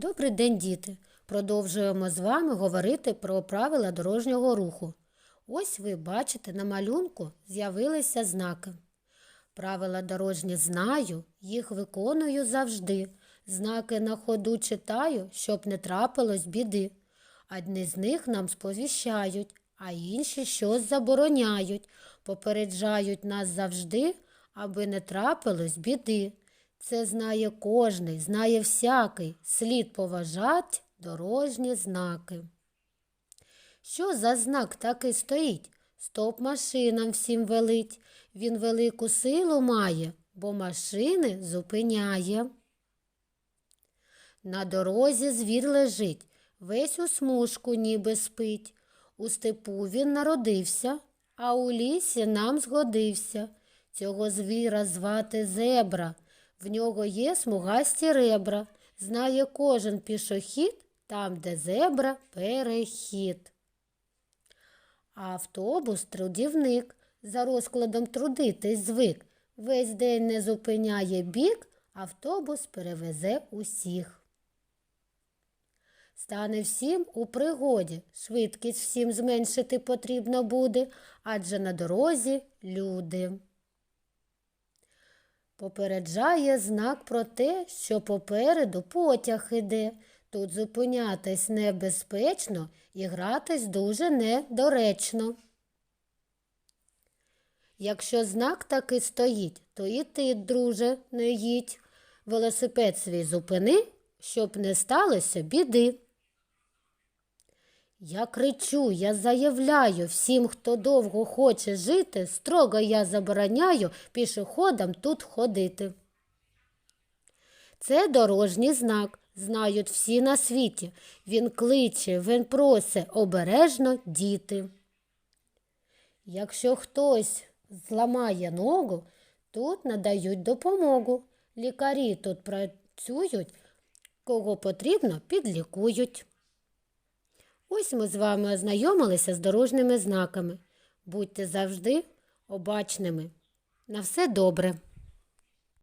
Добрий день, діти! Продовжуємо з вами говорити про правила дорожнього руху. Ось ви бачите, на малюнку з'явилися знаки. Правила дорожні знаю, їх виконую завжди. Знаки на ходу читаю, щоб не трапилось біди. Одні з них нам сповіщають, а інші щось забороняють, попереджають нас завжди, аби не трапилось біди. Це знає кожний, знає всякий, слід поважати дорожні знаки. Що за знак такий стоїть? Стоп машинам всім велить. Він велику силу має, бо машини зупиняє. На дорозі звір лежить, весь у смужку ніби спить. У степу він народився, а у лісі нам згодився. Цього звіра звати зебра. В нього є смугасті ребра. Знає кожен пішохід, там, де зебра, перехід. Автобус трудівник, за розкладом трудитись звик. Весь день не зупиняє бік, автобус перевезе усіх. Стане всім у пригоді, швидкість всім зменшити потрібно буде, адже на дорозі люди. Попереджає знак про те, що попереду потяг іде. Тут зупинятись небезпечно і гратись дуже недоречно. Якщо знак таки стоїть, то і ти, друже, не їдь. Велосипед свій зупини, щоб не сталося біди. Я кричу, я заявляю всім, хто довго хоче жити, строго я забороняю пішоходам тут ходити. Це дорожній знак, знають всі на світі. Він кличе, він просить обережно діти. Якщо хтось зламає ногу, тут надають допомогу. Лікарі тут працюють, кого потрібно, підлікують. Ось ми з вами ознайомилися з дорожніми знаками. Будьте завжди обачними. На все добре.